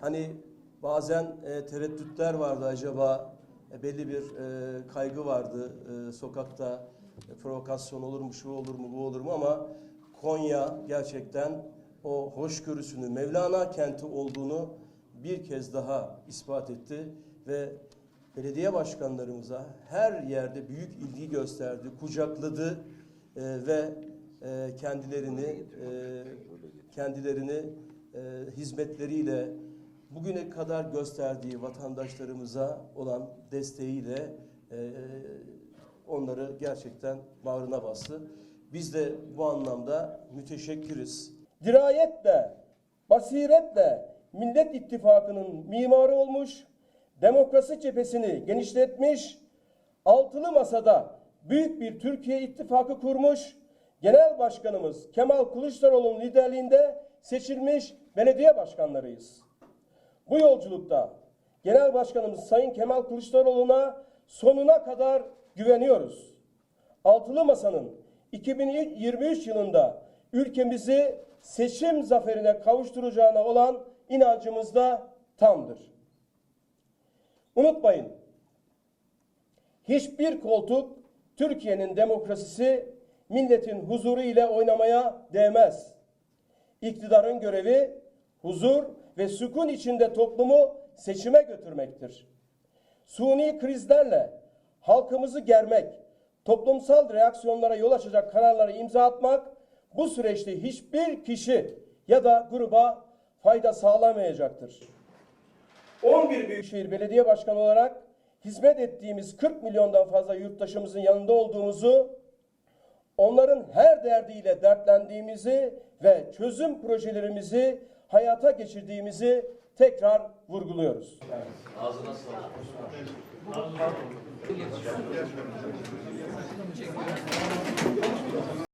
Hani bazen e, tereddütler vardı acaba? E, belli bir e, kaygı vardı e, sokakta. E, provokasyon olur mu şu olur mu bu olur mu? Ama Konya gerçekten o hoşgörüsünü Mevlana kenti olduğunu bir kez daha ispat etti ve belediye başkanlarımıza her yerde büyük ilgi gösterdi, kucakladı e, ve e, kendilerini e, kendilerini e, hizmetleriyle bugüne kadar gösterdiği vatandaşlarımıza olan desteğiyle e, onları gerçekten bağrına bastı. Biz de bu anlamda müteşekkiriz. dirayetle, basiretle Millet İttifakı'nın mimarı olmuş, demokrasi cephesini genişletmiş, altılı masada büyük bir Türkiye İttifakı kurmuş, Genel Başkanımız Kemal Kılıçdaroğlu'nun liderliğinde seçilmiş belediye başkanlarıyız. Bu yolculukta Genel Başkanımız Sayın Kemal Kılıçdaroğlu'na sonuna kadar güveniyoruz. Altılı Masa'nın 2023 yılında ülkemizi seçim zaferine kavuşturacağına olan inancımız da tamdır. Unutmayın, hiçbir koltuk Türkiye'nin demokrasisi milletin huzuru ile oynamaya değmez. İktidarın görevi huzur ve sükun içinde toplumu seçime götürmektir. Suni krizlerle halkımızı germek, toplumsal reaksiyonlara yol açacak kararları imza atmak bu süreçte hiçbir kişi ya da gruba fayda sağlamayacaktır. 11 Büyükşehir Belediye Başkanı olarak hizmet ettiğimiz 40 milyondan fazla yurttaşımızın yanında olduğumuzu, onların her derdiyle dertlendiğimizi ve çözüm projelerimizi hayata geçirdiğimizi tekrar vurguluyoruz. Ağzına sağlık.